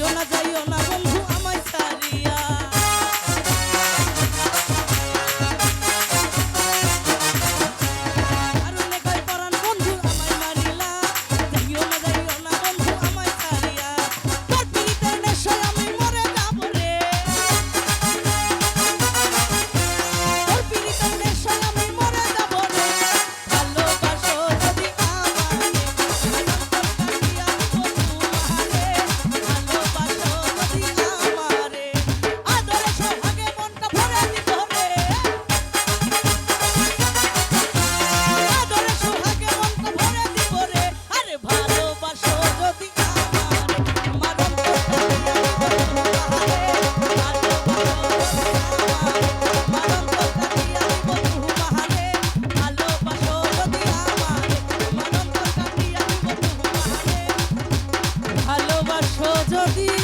যাইও না melodia.